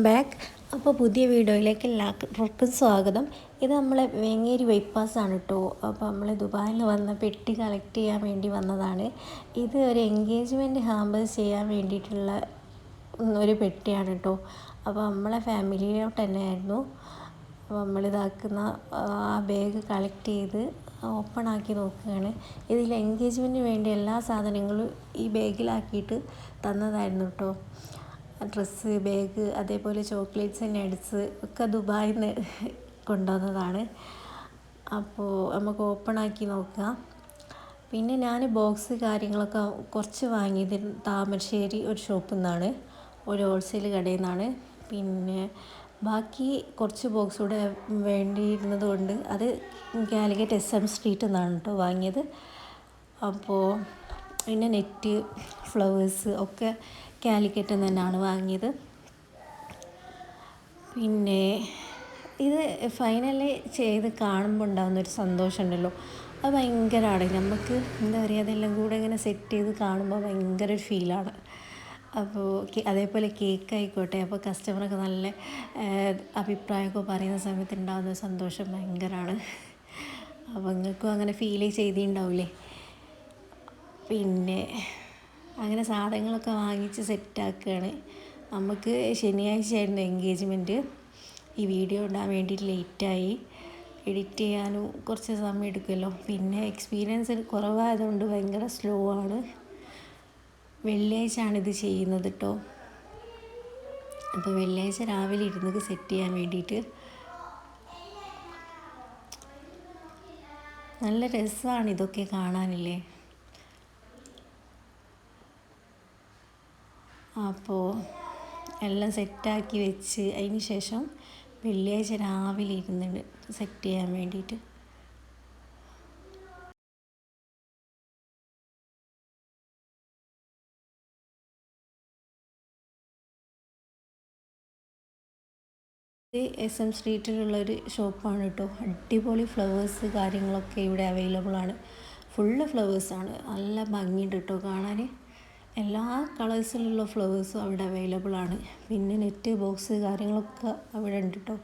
Back അപ്പോൾ പുതിയ വീഡിയോയിലേക്ക് എല്ലാവർക്കും സ്വാഗതം. ഇത് നമ്മളെ വേങ്ങേരി ആണ് കേട്ടോ അപ്പോൾ നമ്മൾ ദുബായിൽ വന്ന പെട്ടി കളക്ട് ചെയ്യാൻ വേണ്ടി വന്നതാണ്. ഇത് ഒരു എൻഗേജ്മെന്റ് ഹാമ്പേഴ്സ് ചെയ്യാൻ വേണ്ടിയിട്ടുള്ള ഒരു പെട്ടിയാണ് കേട്ടോ അപ്പോൾ നമ്മളെ ഫാമിലിയിലോട്ട് തന്നെയായിരുന്നു. അപ്പോൾ നമ്മളിതാക്കുന്ന ആ ബാഗ് കളക്ട് ചെയ്ത് ഓപ്പൺ ആക്കി നോക്കുകയാണ്. ഇതിൽ എൻഗേജ്മെന്റിന് വേണ്ടി എല്ലാ സാധനങ്ങളും ഈ ബാഗിലാക്കിയിട്ട് തന്നതായിരുന്നു കേട്ടോ ഡ്രസ്സ് ബാഗ് അതേപോലെ ചോക്ലേറ്റ്സ് നട്സ് ഒക്കെ ദുബായിൽ നിന്ന് കൊണ്ടുവന്നതാണ്. അപ്പോൾ നമുക്ക് ഓപ്പൺ ആക്കി നോക്കാം. പിന്നെ ഞാൻ ബോക്സ് കാര്യങ്ങളൊക്കെ കുറച്ച് വാങ്ങിയത് താമരശ്ശേരി ഒരു ഷോപ്പിൽ നിന്നാണ്. ഒരു ഹോൾസെയിൽ കടയിൽ നിന്നാണ്. പിന്നെ ബാക്കി കുറച്ച് ബോക്സ് കൂടെ വേണ്ടിയിരുന്നത് കൊണ്ട് അത് കാലിക്കറ്റ് എസ് എം സ്ട്രീറ്റിൽ നിന്നാണ് കേട്ടോ വാങ്ങിയത്. അപ്പോൾ പിന്നെ നെറ്റ് ഫ്ലവേഴ്സ് ഒക്കെ കാലിക്കറ്റിൽ തന്നെയാണ് വാങ്ങിയത്. പിന്നെ ഇത് ഫൈനലി ചെയ്ത് കാണുമ്പോൾ ഉണ്ടാകുന്ന ഉണ്ടാകുന്നൊരു സന്തോഷമുണ്ടല്ലോ. അത് ഭയങ്കരമാണ്. നമുക്ക് എന്താ പറയുക അതെല്ലാം കൂടെ ഇങ്ങനെ സെറ്റ് ചെയ്ത് കാണുമ്പോൾ ഭയങ്കര ഒരു ഫീലാണ് അപ്പോൾ അതേപോലെ കേക്ക് ആയിക്കോട്ടെ അപ്പോൾ കസ്റ്റമറൊക്കെ നല്ല അഭിപ്രായമൊക്കെ പറയുന്ന സമയത്ത് ഉണ്ടാകുന്ന സന്തോഷം ഭയങ്കരമാണ്. അപ്പോൾ നിങ്ങൾക്കും അങ്ങനെ ഫീൽ ചെയ്തിട്ടുണ്ടാവില്ലേ പിന്നെ അങ്ങനെ സാധനങ്ങളൊക്കെ വാങ്ങിച്ച് സെറ്റാക്കുകയാണ്. നമുക്ക് ശനിയാഴ്ചയായിരുന്നു എൻഗേജ്മെന്റ്. ഈ വീഡിയോ ഇടാൻ വേണ്ടിയിട്ട് ലേറ്റായി. എഡിറ്റ് ചെയ്യാനും കുറച്ച് സമയം എടുക്കുമല്ലോ. പിന്നെ എക്സ്പീരിയൻസ് കുറവായതുകൊണ്ട് ഭയങ്കര സ്ലോ ആണ്. വെള്ളിയാഴ്ചയാണ് ഇത് ചെയ്യുന്നത് കേട്ടോ. അപ്പോൾ വെള്ളിയാഴ്ച രാവിലെ ഇരുന്നത് സെറ്റ് ചെയ്യാൻ വേണ്ടിയിട്ട്. നല്ല രസമാണ് ഇതൊക്കെ കാണാനില്ലേ? അപ്പോൾ എല്ലാം സെറ്റാക്കി വെച്ച് അതിന് ശേഷം വെള്ളിയാഴ്ച രാവിലെ ഇരുന്നുണ്ട് സെറ്റ് ചെയ്യാൻ വേണ്ടിയിട്ട് എസ് എം സ്ട്രീറ്റിലുള്ളൊരു ഷോപ്പാണ് കേട്ടോ അടിപൊളി ഫ്ലവേഴ്സ് കാര്യങ്ങളൊക്കെ ഇവിടെ അവൈലബിൾ ആണ്. ഫുള്ള് ഫ്ലവേഴ്സാണ് നല്ല ഭംഗിയുണ്ട് കേട്ടോ കാണാൻ എല്ലാ കളേഴ്സിലുള്ള ഫ്ലവേഴ്സും അവിടെ അവൈലബിൾ ആണ്. പിന്നെ നെറ്റ് ബോക്സ് കാര്യങ്ങളൊക്കെ അവിടെ ഉണ്ട് കേട്ടോ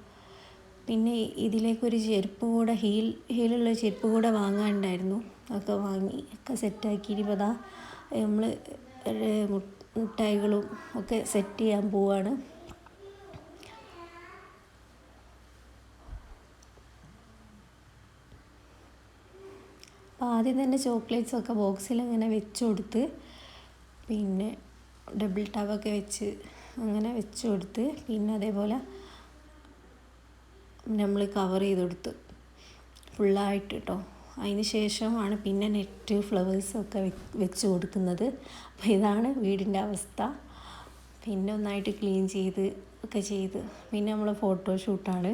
പിന്നെ ഇതിലേക്കൊരു ചെരുപ്പ് കൂടെ ഹീൽ ഹീലുള്ള ചെരുപ്പ് കൂടെ വാങ്ങാനുണ്ടായിരുന്നു. ഒക്കെ വാങ്ങി ഒക്കെ സെറ്റാക്കി ഇനിയിപ്പോൾ നമ്മൾ മുട്ടായികളും ഒക്കെ സെറ്റ് ചെയ്യാൻ പോവാണ്. അപ്പോൾ ആദ്യം തന്നെ ചോക്ലേറ്റ്സൊക്കെ ബോക്സിൽ ഇങ്ങനെ വെച്ച് കൊടുത്ത് പിന്നെ ഡബിൾ ടവൊക്കെ വെച്ച് അങ്ങനെ വെച്ച് കൊടുത്ത് പിന്നെ അതേപോലെ നമ്മൾ കവർ ചെയ്ത് കൊടുത്ത് ഫുള്ളായിട്ട് കേട്ടോ അതിന് ശേഷമാണ് പിന്നെ നെറ്റ് ഫ്ലവേഴ്സൊക്കെ വെച്ച് കൊടുക്കുന്നത്. അപ്പോൾ ഇതാണ് വീടിന്റെ അവസ്ഥ. പിന്നെ ഒന്നായിട്ട് ക്ലീൻ ചെയ്ത് ഒക്കെ ചെയ്ത്. പിന്നെ നമ്മൾ ഫോട്ടോഷൂട്ടാണ്